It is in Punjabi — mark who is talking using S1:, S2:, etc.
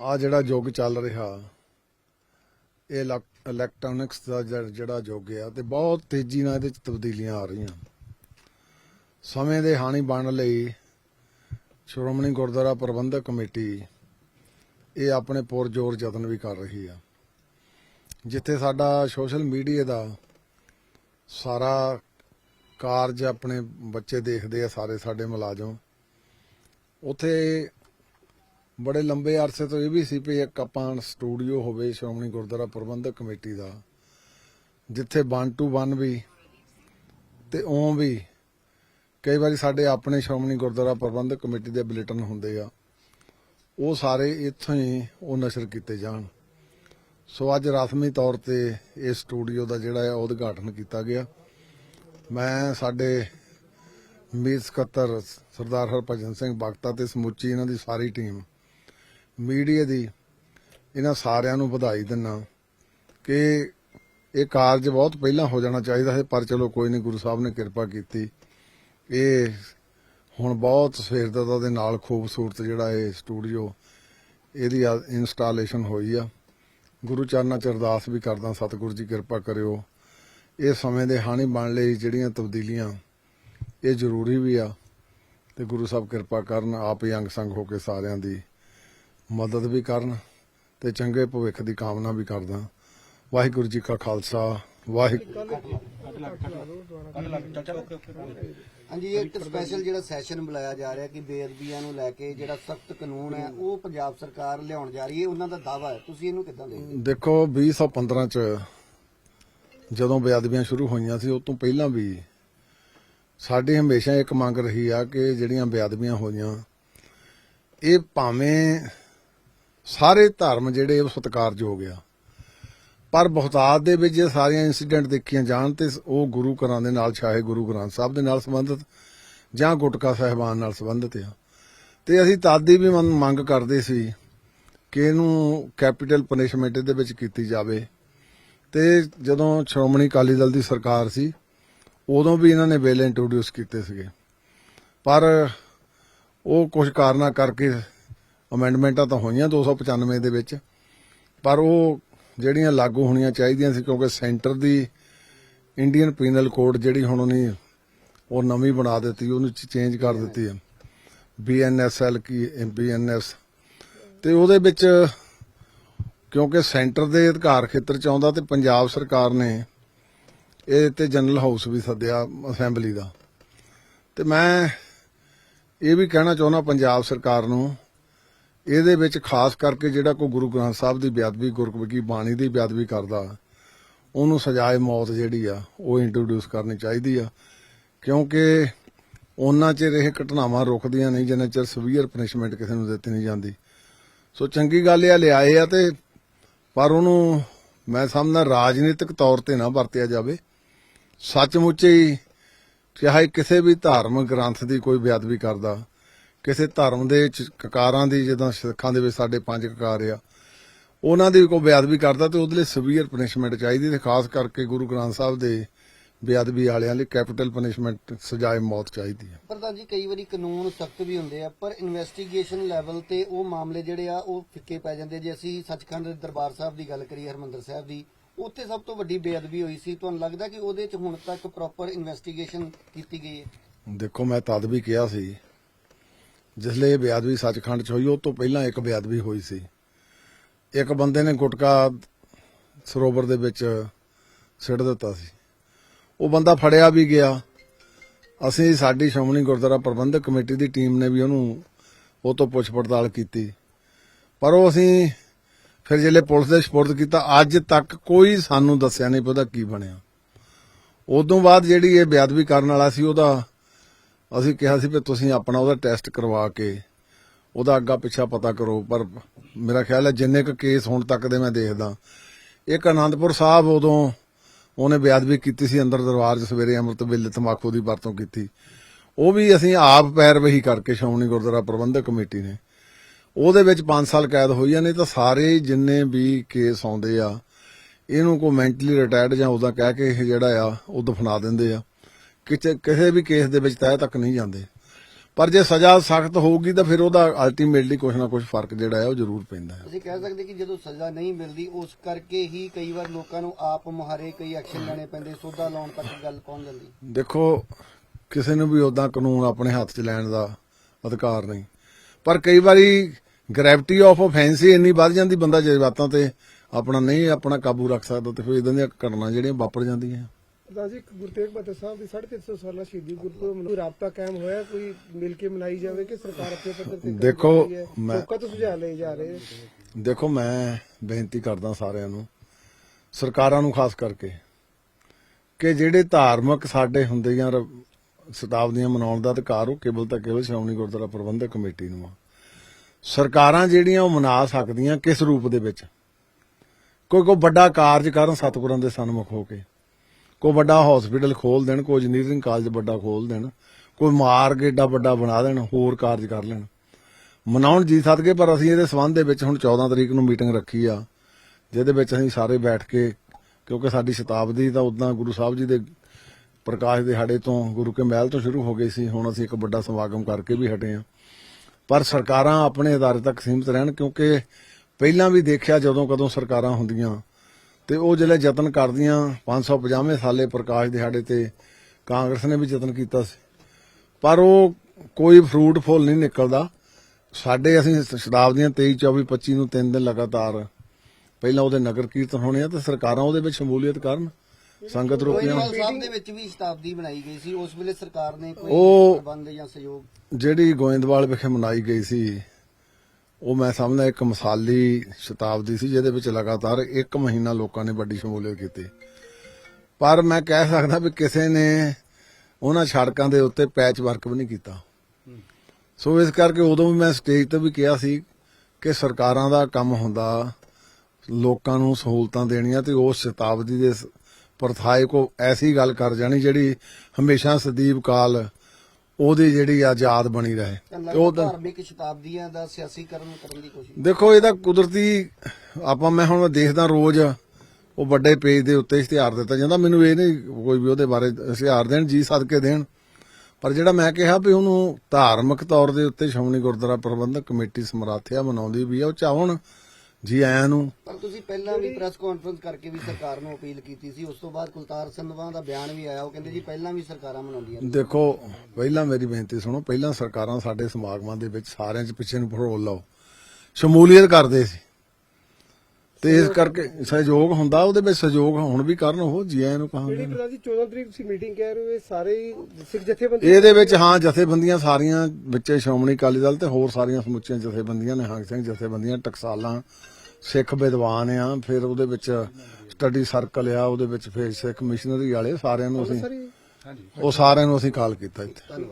S1: ਆ ਜਿਹੜਾ ਯੁੱਗ ਚੱਲ ਰਿਹਾ, ਇਹ ਇਲੈਕ- ਇਲੈਕਟ੍ਰੋਨਿਕਸ ਦਾ ਜਿਹੜਾ ਯੁੱਗ ਆ ਤੇ ਬਹੁਤ ਤੇਜ਼ੀ ਨਾਲ ਇਹਦੇ ਚ ਤਬਦੀਲੀਆਂ ਆ ਰਹੀਆਂ। ਸਮੇਂ ਦੇ ਹਾਣੀ ਬਣਨ ਲਈ ਸ਼੍ਰੋਮਣੀ ਗੁਰਦੁਆਰਾ ਪ੍ਰਬੰਧਕ ਕਮੇਟੀ, ਇਹ ਆਪਣੇ ਪੁਰਜੋਰ ਯਤਨ ਵੀ ਕਰ ਰਹੀ ਆ। ਜਿੱਥੇ ਸਾਡਾ ਸੋਸ਼ਲ ਮੀਡੀਆ ਦਾ ਸਾਰਾ ਕਾਰਜ ਆਪਣੇ ਬੱਚੇ ਦੇਖਦੇ ਆ ਸਾਰੇ ਸਾਡੇ ਮੁਲਾਜ਼ਮ, ਉਥੇ ਬੜੇ ਲੰਬੇ ਅਰਸੇ ਤੋਂ ਇਹ ਵੀ ਸੀ ਵੀ ਇੱਕ ਆਪਾਂ ਸਟੂਡੀਓ ਹੋਵੇ, ਸ਼੍ਰੋਮਣੀ ਗੁਰਦੁਆਰਾ ਪ੍ਰਬੰਧਕ ਕਮੇਟੀ ਦਾ, ਜਿੱਥੇ 1 ਟੂ 1 ਵੀ ਤੇ ਉਹ ਵੀ ਕਈ ਵਾਰੀ ਸਾਡੇ ਆਪਣੇ ਸ਼੍ਰੋਮਣੀ ਗੁਰਦੁਆਰਾ ਪ੍ਰਬੰਧਕ ਕਮੇਟੀ ਦੇ ਬੁਲੇਟਿਨ ਹੁੰਦੇ ਆ, ਉਹ ਸਾਰੇ ਇੱਥੋਂ ਹੀ ਉਹ ਨਸ਼ਰ ਕੀਤੇ ਜਾਣ। ਸੋ ਅੱਜ ਰਸਮੀ ਤੌਰ ਤੇ ਇਸ ਸਟੂਡੀਓ ਦਾ ਜਿਹੜਾ ਹੈ, ਉਦਘਾਟਨ ਕੀਤਾ ਗਿਆ। ਮੈਂ ਸਾਡੇ ਮੀਤ ਸਕੱਤਰ ਸਰਦਾਰ ਹਰਭਜਨ ਸਿੰਘ ਬਖਤਾ ਤੇ ਸਮੁੱਚੀ ਇਹਨਾਂ ਦੀ ਸਾਰੀ ਟੀਮ ਮੀਡੀਆ ਦੀ ਇਹਨਾਂ ਸਾਰਿਆਂ ਨੂੰ ਵਧਾਈ ਦਿੰਨਾ ਕਿ ਇਹ ਕਾਰਜ ਬਹੁਤ ਪਹਿਲਾਂ ਹੋ ਜਾਣਾ ਚਾਹੀਦਾ ਸੀ, ਪਰ ਚਲੋ ਕੋਈ ਨਹੀਂ ਗੁਰੂ ਸਾਹਿਬ ਨੇ ਕਿਰਪਾ ਕੀਤੀ। ਇਹ ਹੁਣ ਬਹੁਤ ਸਵੇਰਤਾ ਦੇ ਨਾਲ ਖੂਬਸੂਰਤ ਜਿਹੜਾ ਇਹ ਸਟੂਡੀਓ, ਇਹਦੀ ਇੰਸਟਾਲੇਸ਼ਨ ਹੋਈ ਆ। ਗੁਰੂ ਚਰਨਾਂ ਚ ਅਰਦਾਸ ਵੀ ਕਰਦਾ, ਸਤਿਗੁਰੂ ਜੀ ਕਿਰਪਾ ਕਰਿਓ। ਇਹ ਸਮੇਂ ਦੇ ਹਾਣੀ ਬਣ ਲਈ ਜਿਹੜੀਆਂ ਤਬਦੀਲੀਆਂ, ਇਹ ਜ਼ਰੂਰੀ ਵੀ ਆ। ਤੇ ਗੁਰੂ ਸਾਹਿਬ ਕਿਰਪਾ ਕਰਨ, ਆਪ ਹੀ ਅੰਗ ਸੰਗ ਹੋ ਕੇ ਸਾਰਿਆਂ ਦੀ ਮਦਦ ਵੀ ਕਰਨ ਤੇ ਚੰਗੇ ਭਵਿੱਖ ਦੀ ਕਾਮਨਾ ਵੀ ਕਰਦਾ। ਵਾਹਿਗੁਰੂ ਜੀ ਕਾ ਖਾਲਸਾ ਵਾਹਿਗੁਰੂ
S2: ਹਾਂਜੀ ਇਹ ਇੱਕ ਸਪੈਸ਼ਲ ਜਿਹੜਾ ਸੈਸ਼ਨ ਬੁਲਾਇਆ ਜਾ ਰਿਹਾ ਕਿ ਬੇਅਦਬੀਆਂ ਨੂੰ ਲੈ ਕੇ ਜਿਹੜਾ ਸਖਤ ਕਾਨੂੰਨ ਹੈ ਉਹ ਪੰਜਾਬ ਸਰਕਾਰ ਲਿਆਉਣ ਜਾ ਰਹੀ ਹੈ। ਉਹਨਾਂ ਦਾ ਦਾਵਾ ਹੈ। ਤੁਸੀਂ ਇਹਨੂੰ ਕਿੱਦਾਂ ਦੇਖਦੇ?
S1: ਦੇਖੋ 2015 ਚ ਜਦੋਂ ਬੇਅਦਬੀਆਂ ਸ਼ੁਰੂ ਹੋਈਆਂ ਸੀ ਉਸ ਤੋਂ ਪਹਿਲਾਂ ਵੀ ਸਾਡੀ ਹਮੇਸ਼ਾ ਇੱਕ ਮੰਗ ਰਹੀ ਆ ਕਿ ਜਿਹੜੀਆਂ ਬੇਅਦਬੀਆਂ ਹੋਈਆਂ ਇਹ ਭਾਵੇਂ ਸਾਰੇ ਧਰਮ ਜਿਹੜੇ ਉਹ ਸਤਿਕਾਰਯੋਗ ਆ। ਪਰ ਬਹੁਤਾਤ ਦੇ ਵਿੱਚ ਜੇ ਸਾਰੀਆਂ ਇਨਸੀਡੈਂਟ ਦੇਖੀਆਂ ਜਾਣ ਤੇ ਉਹ ਗੁਰੂ ਘਰਾਂ ਦੇ ਨਾਲ, ਚਾਹੇ ਗੁਰੂ ਗ੍ਰੰਥ ਸਾਹਿਬ ਦੇ ਨਾਲ ਸੰਬੰਧਿਤ ਜਾਂ ਗੁਟਕਾ ਸਾਹਿਬਾਨ ਨਾਲ ਸੰਬੰਧਿਤ ਆ। ਤੇ ਅਸੀਂ ਤਾਦੀ ਵੀ ਮੰਗ- ਮੰਗ ਕਰਦੇ ਸੀ ਕਿ ਇਹਨੂੰ ਕੈਪੀਟਲ ਪਨਿਸ਼ਮੈਂਟ ਦੇ ਵਿੱਚ ਕੀਤੀ ਜਾਵੇ। ਤੇ ਜਦੋਂ ਸ਼੍ਰੋਮਣੀ ਅਕਾਲੀ ਦਲ ਦੀ ਸਰਕਾਰ ਸੀ, ਉਦੋਂ ਵੀ ਇਹਨਾਂ ਨੇ ਬਿੱਲ ਇੰਟਰੋਡਿਊਸ ਕੀਤੇ ਸੀਗੇ। ਪਰ ਉਹ ਕੁਝ ਕਾਰਨਾਂ ਕਰਕੇ ਅਮੈਂਡਮੈਂਟਾਂ ਤਾਂ ਹੋਈਆਂ 295 ਦੇ ਵਿੱਚ। ਪਰ ਉਹ ਜਿਹੜੀਆਂ ਲਾਗੂ ਹੋਣੀਆਂ ਚਾਹੀਦੀਆਂ ਸੀ, ਕਿਉਂਕਿ ਸੈਂਟਰ ਦੀ ਇੰਡੀਅਨ ਪੀਨਲ ਕੋਡ ਜਿਹੜੀ ਹੁਣ ਉਹਨੇ ਉਹ ਨਵੀਂ ਬਣਾ ਦਿੱਤੀ, ਉਹਨੂੰ ਚੇਂਜ ਕਰ ਦਿੱਤੀ ਹੈ ਬੀਐਨਐਸਐਲ ਕੀ ਬੀਐਨਐਸ ਤੇ ਉਹਦੇ ਵਿੱਚ ਕਿਉਂਕਿ ਸੈਂਟਰ ਦੇ ਅਧਿਕਾਰ ਖੇਤਰ ਚ ਆਉਂਦਾ ਤੇ ਪੰਜਾਬ ਸਰਕਾਰ ਨੇ ਇਹ ਤੇ ਜਨਰਲ ਹਾਊਸ ਵੀ ਸੱਦਿਆ ਅਸੈਂਬਲੀ ਦਾ। ਤੇ ਮੈਂ ਇਹ ਵੀ ਕਹਿਣਾ ਚਾਹੁੰਦਾ ਪੰਜਾਬ ਸਰਕਾਰ ਨੂੰ ਇਹਦੇ ਵਿੱਚ ਖਾਸ ਕਰਕੇ ਜਿਹੜਾ ਕੋਈ ਗੁਰੂ ਗ੍ਰੰਥ ਸਾਹਿਬ ਦੀ ਬੇਅਦਬੀ, ਗੁਰਮੁਖੀ ਬਾਣੀ ਦੀ ਬੇਅਦਬੀ ਕਰਦਾ, ਉਹਨੂੰ ਸਜ਼ਾਏ ਮੌਤ ਜਿਹੜੀ ਆ, ਉਹ ਇੰਟਰੋਡਿਊਸ ਕਰਨੀ ਚਾਹੀਦੀ ਆ। ਕਿਉਂਕਿ ਉਹਨਾਂ ਚਿਰ ਇਹ ਘਟਨਾਵਾਂ ਰੁਕਦੀਆਂ ਨਹੀਂ, ਜਿੰਨਾ ਚਿਰ ਸਵੀਅਰ ਪਨਿਸ਼ਮੈਂਟ ਕਿਸੇ ਨੂੰ ਦਿੱਤੀ ਨਹੀਂ ਜਾਂਦੀ। ਸੋ ਚੰਗੀ ਗੱਲ ਇਹ ਆ, ਲਿਆਏ ਆ ਤੇ ਪਰ ਉਹਨੂੰ ਮੈਂ ਸਮਝਦਾ ਰਾਜਨੀਤਿਕ ਤੌਰ ਤੇ ਨਾ ਵਰਤਿਆ ਜਾਵੇ। ਸੱਚਮੁੱਚ ਹੀ ਚਾਹੇ ਕਿਸੇ ਵੀ ਧਾਰਮਿਕ ਗ੍ਰੰਥ ਦੀ ਕੋਈ ਬੇਅਦਬੀ ਕਰਦਾ। ਕਿਸੇ ਧਰਮ ਦੇ ਕਕਾਰਾਂ ਦੀ ਜਿੱਦਾਂ ਸਿੱਖਾਂ ਦੇ ਵਿੱਚ ਸਾਡੇ ਪੰਜ ਕਕਾਰ ਆ ਉਹਨਾਂ ਦੀ ਕੋਈ ਬੇਅਦਬੀ ਕਰਦਾ ਤੇ ਉਹਦੇ ਲਈ ਸਵੀਅਰ ਪਨਿਸ਼ਮੈਂਟ ਚਾਹੀਦੀ ਤੇ ਖਾਸ ਕਰਕੇ ਗੁਰੂ ਗ੍ਰੰਥ ਸਾਹਿਬ ਦੇ ਬੇਅਦਬੀ ਵਾਲਿਆਂ ਲਈ ਕੈਪੀਟਲ ਪਨਿਸ਼ਮੈਂਟ ਸਜ਼ਾਏ ਮੌਤ ਚਾਹੀਦੀ ਹੈ।
S2: ਪ੍ਰਧਾਨ ਜੀ ਕਈ ਵਾਰੀ ਕਾਨੂੰਨ ਸਖਤ ਵੀ ਹੁੰਦੇ ਆ ਪਰ ਇਨਵੈਸਟੀਗੇਸ਼ਨ ਲੈਵਲ ਤੇ ਉਹ ਮਾਮਲੇ ਜਿਹੜੇ ਆ ਉਹ ਫਿੱਕੇ ਪੈ ਜਾਂਦੇ ਜੇ ਅਸੀਂ ਸੱਚਖੰਡ ਦੇ ਦਰਬਾਰ ਸਾਹਿਬ ਦੀ ਗੱਲ ਕਰੀਏ ਹਰਮੰਦਰ ਸਾਹਿਬ ਦੀ ਉੱਥੇ ਸਭ ਤੋਂ ਵੱਡੀ ਬੇਅਦਬੀ ਹੋਈ ਸੀ। ਤੁਹਾਨੂੰ ਲੱਗਦਾ ਕਿ ਉਹਦੇ 'ਚ ਹੁਣ ਤੱਕ ਪ੍ਰੋਪਰ ਇਨਵੈਸਟੀਗੇਸ਼ਨ ਕੀਤੀ ਗਈ ਹੈ?
S1: ਦੇਖੋ ਮੈਂ ਤਦ ਵੀ ਕਿਹਾ ਸੀ ਜਿਸਲੇ ਇਹ ਬੇਅਦਬੀ ਸੱਚਖੰਡ ਚ ਹੋਈ, ਉਹ ਤੋਂ ਪਹਿਲਾਂ ਇੱਕ ਬੇਅਦਬੀ ਹੋਈ ਸੀ। ਇੱਕ ਬੰਦੇ ਨੇ ਗੁਟਕਾ ਸਰੋਵਰ ਦੇ ਵਿੱਚ ਸਿੱਟ ਦਿੱਤਾ ਸੀ। ਉਹ ਬੰਦਾ ਫੜਿਆ ਵੀ ਗਿਆ। ਅਸੀਂ ਸਾਡੀ ਸ਼੍ਰੋਮਣੀ ਗੁਰਦੁਆਰਾ ਪ੍ਰਬੰਧਕ ਕਮੇਟੀ ਦੀ ਟੀਮ ਨੇ ਵੀ ਉਹਨੂੰ, ਉਹ ਤੋਂ ਪੁੱਛ ਪੜਤਾਲ ਕੀਤੀ। ਪਰ ਉਹ ਅਸੀਂ ਫਿਰ ਜਿਹੜੇ ਪੁਲਿਸ ਦੇ ਸਪੁਰਦ ਕੀਤਾ। ਅੱਜ ਤੱਕ ਕੋਈ ਸਾਨੂੰ ਦੱਸਿਆ ਨਹੀਂ ਪਤਾ ਕੀ ਬਣਿਆ। ਉਦੋਂ ਬਾਅਦ ਜਿਹੜੀ ਇਹ ਬੇਅਦਬੀ ਕਰਨ ਵਾਲਾ ਸੀ, ਉਹਦਾ ਅਸੀਂ ਕਿਹਾ ਸੀ ਵੀ ਤੁਸੀਂ ਆਪਣਾ ਉਹਦਾ ਟੈਸਟ ਕਰਵਾ ਕੇ ਉਹਦਾ ਅੱਗਾ ਪਿੱਛਾ ਪਤਾ ਕਰੋ, ਪਰ ਮੇਰਾ ਖਿਆਲ ਹੈ ਜਿੰਨੇ ਕੁ ਕੇਸ ਹੁਣ ਤੱਕ ਦੇ ਮੈਂ ਦੇਖਦਾ, ਇੱਕ ਆਨੰਦਪੁਰ ਸਾਹਿਬ ਉਦੋਂ ਉਹਨੇ ਬੇਅਦਬੀ ਕੀਤੀ ਸੀ ਅੰਦਰ ਦਰਬਾਰ 'ਚ ਸਵੇਰੇ ਅੰਮ੍ਰਿਤ ਵੇਲੇ ਤਮਾਕੂ ਦੀ ਵਰਤੋਂ ਕੀਤੀ। ਉਹ ਵੀ ਅਸੀਂ ਆਪ ਪੈਰਵਹੀ ਕਰਕੇ ਸ਼੍ਰੋਮਣੀ ਗੁਰਦੁਆਰਾ ਪ੍ਰਬੰਧਕ ਕਮੇਟੀ ਨੇ। ਉਹਦੇ ਵਿੱਚ 5 ਸਾਲ ਕੈਦ ਹੋਈ ਆ, ਨਹੀਂ ਤਾਂ ਸਾਰੇ ਜਿੰਨੇ ਵੀ ਕੇਸ ਆਉਂਦੇ ਆ, ਇਹਨੂੰ ਕੋਈ ਮੈਂਟਲੀ ਰਿਟਾਇਰਡ ਜਾਂ ਉਹਦਾ ਕਹਿ ਕੇ ਇਹ ਜਿਹੜਾ ਆ, ਉਹ ਦਫਨਾ ਦਿੰਦੇ ਆ। ਕਿਸੇ ਕਿਸੇ ਵੀ ਕੇਸ ਦੇ ਵਿੱਚ ਤਹਿ ਤੱਕ ਨਹੀਂ ਜਾਂਦੇ। ਪਰ ਜੇ ਸਜ਼ਾ ਸਖਤ ਹੋਊਗੀ ਤਾਂ ਫਿਰ ਉਹਦਾ ਅਲਟੀਮੇਟਲੀ ਕੁਝ ਨਾ ਕੁਝ ਫ਼ਰਕ ਜਿਹੜਾ ਹੈ ਉਹ ਜ਼ਰੂਰ ਪੈਂਦਾ ਹੈ।
S2: ਅਸੀਂ ਕਹਿ ਸਕਦੇ ਕਿ ਜਦੋਂ ਸਜ਼ਾ ਨਹੀਂ ਮਿਲਦੀ ਉਸ ਕਰਕੇ ਹੀ ਕਈ ਵਾਰ ਲੋਕਾਂ ਨੂੰ ਆਪ ਮੁਹਾਰੇ ਕਈ ਐਕਸ਼ਨ ਲੈਣੇ ਪੈਂਦੇ ਸੋਧਾ ਲਾਉਣ ਤੱਕ ਗੱਲ ਪਹੁੰਚ ਜਾਂਦੀ।
S1: ਦੇਖੋ ਕਿਸੇ ਨੂੰ ਵੀ ਉਦਾਂ ਕਾਨੂੰਨ ਆਪਣੇ ਹੱਥ 'ਚ ਲੈਣ ਦਾ ਅਧਿਕਾਰ ਨਹੀਂ। ਪਰ ਕਈ ਵਾਰੀ ਗ੍ਰੈਵਿਟੀ ਆਫ ਆਫੈਂਸ ਹੀ ਇੰਨੀ ਵੱਧ ਜਾਂਦੀ ਬੰਦਾ ਜਜ਼ਬਾਤਾਂ ਤੇ ਆਪਣਾ ਨਹੀਂ ਆਪਣਾ ਕਾਬੂ ਰੱਖ ਸਕਦਾ ਤੇ ਫਿਰ ਇਦਾਂ ਦੀਆਂ ਘਟਨਾ ਜਿਹੜੀਆਂ ਵਾਪਰ ਜਾਂਦੀਆਂ।
S3: ਦਾ ਜੀ ਗੁਰੂ ਤੇਗ ਬਹਾਦਰ ਸਾਹਿਬ ਦੀ 350 ਸਾਲਾ ਸ਼ਹੀਦੀ ਗੁਰਪੁਰਬ ਨੂੰ ਰਾਬਤਾ ਕਾਇਮ ਹੋਇਆ ਕੋਈ ਮਿਲ ਕੇ ਮਨਾਈ ਜਾਵੇ ਕਿ ਸਰਕਾਰ ਆਪਣੇ ਪੱਧਰ ਤੇ
S1: ਦੇਖੋ? ਮੈਂ-
S3: ਲੋਕਾਂ ਤੋਂ ਸੁਝਾਅ ਲਏ ਜਾ ਰਹੇ
S1: ਦੇਖੋ ਮੈਂ ਬੇਨਤੀ ਕਰਦਾ ਸਾਰਿਆਂ ਨੂੰ ਸਰਕਾਰਾਂ ਨੂੰ ਖਾਸ ਕਰਕੇ ਕਿ ਜਿਹੜੇ ਧਾਰਮਿਕ ਸਾਡੇ ਹੁੰਦੇ ਜਾਂ ਸ਼ਤਾਬਦੀਆਂ ਮਨਾਉਣ ਦਾ ਅਧਿਕਾਰ ਉਹ ਕੇਵਲ ਤਾਂ ਕੇਵਲ ਸ਼੍ਰੋਮਣੀ ਗੁਰਦੁਆਰਾ ਪ੍ਰਬੰਧਕ ਕਮੇਟੀ ਨੂੰ ਆ। ਸਰਕਾਰਾਂ ਜਿਹੜੀਆਂ ਉਹ ਮਨਾ ਸਕਦੀਆਂ ਕਿਸ ਰੂਪ ਦੇ ਵਿੱਚ? ਕੋਈ ਕੋ ਵੱਡਾ ਕਾਰਜ ਕਰਨ ਸਤਿਗੁਰਾਂ ਦੇ ਸਨਮੁਖ ਹੋ ਕੇ। ਕੋਈ ਵੱਡਾ ਹਸਪੀਟਲ ਖੋਲ ਦੇਣ, ਕੋਈ ਇੰਜੀਨੀਅਰਿੰਗ ਕਾਲਜ ਵੱਡਾ ਖੋਲ ਦੇਣ, ਕੋਈ ਮਾਰਗ ਏਡਾ ਵੱਡਾ ਬਣਾ ਦੇਣ, ਹੋਰ ਕਾਰਜ ਕਰ ਲੈਣ। ਮਨਾਉਣ ਜੀ ਸਦਕੇ ਪਰ ਅਸੀਂ ਇਹਦੇ ਸਬੰਧ ਦੇ ਵਿੱਚ ਹੁਣ 14 ਤਰੀਕ ਨੂੰ ਮੀਟਿੰਗ ਰੱਖੀ ਆ, ਜਿਹਦੇ ਵਿੱਚ ਅਸੀਂ ਸਾਰੇ ਬੈਠ ਕੇ, ਕਿਉਂਕਿ ਸਾਡੀ ਸ਼ਤਾਬਦੀ ਤਾਂ ਉਦਾਂ ਗੁਰੂ ਸਾਹਿਬ ਜੀ ਦੇ ਪ੍ਰਕਾਸ਼ ਦਿਹਾੜੇ ਤੋਂ, ਗੁਰੂ ਕੇ ਮਹਿਲ ਤੋਂ ਸ਼ੁਰੂ ਹੋ ਗਈ ਸੀ, ਹੁਣ ਅਸੀਂ ਇੱਕ ਵੱਡਾ ਸਮਾਗਮ ਕਰਕੇ ਵੀ ਹਟੇ ਆ। ਪਰ ਸਰਕਾਰਾਂ ਆਪਣੇ ਅਦਾਰੇ ਤੱਕ ਸੀਮਿਤ ਰਹਿਣ, ਕਿਉਂਕਿ ਪਹਿਲਾਂ ਵੀ ਦੇਖਿਆ ਜਦੋਂ ਕਦੋਂ ਸਰਕਾਰਾਂ ਹੁੰਦੀਆਂ ਤੇ ਉਹ ਜਿਹੜੇ ਯਤਨ ਕਰਦੀਆਂ 550 ਸਾਲੇ ਪ੍ਰਕਾਸ਼ ਦਿਹਾੜੇ ਤੇ ਕਾਂਗਰਸ ਨੇ ਵੀ ਯਤਨ ਕੀਤਾ ਸੀ। ਪਰ ਉਹ ਕੋਈ ਫਰੂਟ ਫੁੱਲ ਨਹੀਂ ਨਿਕਲਦਾ। ਸਾਡੇ ਅਸੀਂ ਸ਼ਤਾਬਦੀਆਂ 23 24 25 ਨੂੰ ਤਿੰਨ ਦਿਨ ਲਗਾਤਾਰ ਪਹਿਲਾਂ ਉਹਦੇ ਨਗਰ ਕੀਰਤਨ ਹੋਣੇ ਆ ਤੇ ਸਰਕਾਰਾਂ ਉਹਦੇ ਵਿੱਚ ਸ਼ਮੂਲੀਅਤ ਕਰਨ ਸੰਗਤ ਰੋਕੀਆਂ
S2: ਸਾਹਿਬ ਦੇ ਵਿੱਚ ਵੀ ਸ਼ਤਾਬਦੀ ਬਣਾਈ ਗਈ ਸੀ ਉਸ ਵੇਲੇ ਸਰਕਾਰ ਨੇ ਕੋਈ
S1: ਉਹ-
S2: ਪ੍ਰਬੰਧ ਜਾਂ ਸਹਿਯੋਗ
S1: ਜਿਹੜੀ ਗੋਇੰਦਵਾਲ ਵਿਖੇ ਮਨਾਈ ਗਈ ਸੀ ਉਹ ਮੈਂ ਸਮਝਦਾ ਇੱਕ ਮਸਾਲੀ ਸ਼ਤਾਬਦੀ ਸੀ, ਜਿਹਦੇ ਵਿੱਚ ਲਗਾਤਾਰ ਇੱਕ ਮਹੀਨਾ ਲੋਕਾਂ ਨੇ ਵੱਡੀ ਸ਼ਮੂਲੀਅਤ ਕੀਤੀ। ਪਰ ਮੈਂ ਕਹਿ ਸਕਦਾ ਵੀ ਕਿਸੇ ਨੇ ਉਹਨਾਂ ਸੜਕਾਂ ਦੇ ਉੱਤੇ ਪੈਚ ਵਰਕ ਵੀ ਨਹੀਂ ਕੀਤਾ। ਸੋ ਇਸ ਕਰਕੇ ਉਦੋਂ ਵੀ ਮੈਂ ਸਟੇਜ ਤੇ ਵੀ ਕਿਹਾ ਸੀ ਕਿ ਸਰਕਾਰਾਂ ਦਾ ਕੰਮ ਹੁੰਦਾ, ਲੋਕਾਂ ਨੂੰ ਸਹੂਲਤਾਂ ਦੇਣੀਆਂ ਤੇ ਉਸ ਸ਼ਤਾਬਦੀ ਦੇ ਸ- ਪ੍ਰਥਾਏ ਕੋ ਐਸੀ ਗੱਲ ਕਰ ਜਾਣੀ ਜਿਹੜੀ ਹਮੇਸ਼ਾ ਸਦੀਪ ਕਾਲ ਉਹਦੀ ਜਿਹੜੀ ਆਜ਼ਾਦ ਬਣੀ ਰਹੇ।
S2: ਤਾਂ
S1: ਉਹ ਤਾਂ-
S2: ਧਾਰਮਿਕ ਸ਼ਤਾਬਦੀਆਂ ਦਾ ਸਿਆਸੀਕਰਨ ਕਰਨ ਦੀ ਕੋਸ਼ਿਸ਼।
S1: ਦੇਖੋ ਇਹ ਤਾਂ ਕੁਦਰਤੀ ਆਪਾਂ ਮੈਂ ਹੁਣ ਦੇਖਦਾ ਰੋਜ਼ ਉਹ ਵੱਡੇ ਪੇਜ ਦੇ ਉੱਤੇ ਇਸ਼ਤਿਹਾਰ ਦਿੱਤਾ ਜਾਂਦਾ। ਮੈਨੂੰ ਇਹ ਨਹੀਂ ਕੋਈ ਵੀ ਉਹਦੇ ਬਾਰੇ ਇਸ਼ਤਿਹਾਰ ਦੇਣ ਜੀ ਸਦਕੇ ਦੇਣ। ਪਰ ਜਿਹੜਾ ਮੈਂ ਕਿਹਾ ਵੀ ਉਹਨੂੰ ਧਾਰਮਿਕ ਤੌਰ ਦੇ ਉੱਤੇ ਸ਼੍ਰੋਮਣੀ ਗੁਰਦੁਆਰਾ ਪ੍ਰਬੰਧਕ ਕਮੇਟੀ ਸਮਰਾਥਿਆ ਮਨਾਉਂਦੀ ਵੀ ਆ ਉਹ ਚਾਹਣ ਜੀ ਆਇਆਂ ਨੂੰ।
S2: ਪਰ ਤੁਸੀਂ ਪਹਿਲਾਂ ਵੀ ਪ੍ਰੈਸ ਕਾਨਫਰੰਸ ਕਰਕੇ ਵੀ ਸਰਕਾਰ ਨੂੰ ਅਪੀਲ ਕੀਤੀ ਸੀ ਉਸ ਤੋਂ ਬਾਅਦ ਕੁਲਤਾਰ ਸੰਧਵਾ ਦਾ ਬਿਆਨ ਵੀ ਆਇਆ ਉਹ ਕਹਿੰਦੇ ਜੀ ਪਹਿਲਾਂ ਵੀ ਸਰਕਾਰਾਂ ਮਨਾਉਂਦੀਆਂ ਨੇ
S1: ਦੇਖੋ ਪਹਿਲਾਂ ਮੇਰੀ ਬੇਨਤੀ ਸੁਣੋ ਪਹਿਲਾਂ ਸਰਕਾਰਾਂ ਸਾਡੇ ਸਮਾਗਮਾਂ ਦੇ ਵਿੱਚ ਸਾਰਿਆਂ 'ਚ ਪਿੱਛੇ ਨੂੰ ਫਰੋਲ ਲਾਓ। ਸ਼ਮੂਲੀਅਤ ਕਰਦੇ ਸੀ। ਤੇ ਇਸ ਕਰਕੇ ਸਹਿਯੋਗ ਹੁੰਦਾ ਉਹਦੇ ਵਿੱਚ ਸਹਿਯੋਗ ਹੁਣ ਵੀ ਕਰਨ ਉਹ ਜੀ ਆਇਆਂ ਨੂੰ ਕਹਾਂਗੇ।
S3: ਜਿਹੜੀ ਪ੍ਰਧਾਨ ਜੀ 14 ਤਰੀਕ ਤੁਸੀਂ ਮੀਟਿੰਗ ਕਹਿ ਰਹੇ ਹੋ ਇਹ ਸਾਰੇ ਹੀ ਸਿੱਖ ਜਥੇਬੰਦੀ
S1: ਇਹਦੇ ਵਿੱਚ ਹਾਂ ਜਥੇਬੰਦੀਆਂ ਸਾਰੀਆਂ ਵਿੱਚੇ ਸ਼੍ਰੋਮਣੀ ਅਕਾਲੀ ਦਲ ਤੇ ਹੋਰ ਸਾਰੀਆਂ ਸਮੁੱਚੀਆਂ ਜਥੇਬੰਦੀਆਂ ਨਿਹੰਗ ਸਿੰਘ ਜਥੇਬੰਦੀਆਂ ਟਕਸਾਲਾਂ ਸਿੱਖ ਵਿਦਵਾਨ ਆ ਫਿਰ ਉਹਦੇ ਵਿੱਚ ਸਟੱਡੀ ਸਰਕਲ ਆ ਉਹਦੇ ਵਿੱਚ ਫਿਰ ਸਿੱਖ ਮਿਸ਼ਨਰੀ ਵਾਲੇ ਸਾਰਿਆਂ ਨੂੰ ਅਸੀਂ
S3: ਸਾਰੀ
S1: ਉਹ ਸਾਰਿਆਂ ਨੂੰ ਅਸੀਂ ਕਾਲ ਕੀਤਾ ਇੱਥੇ।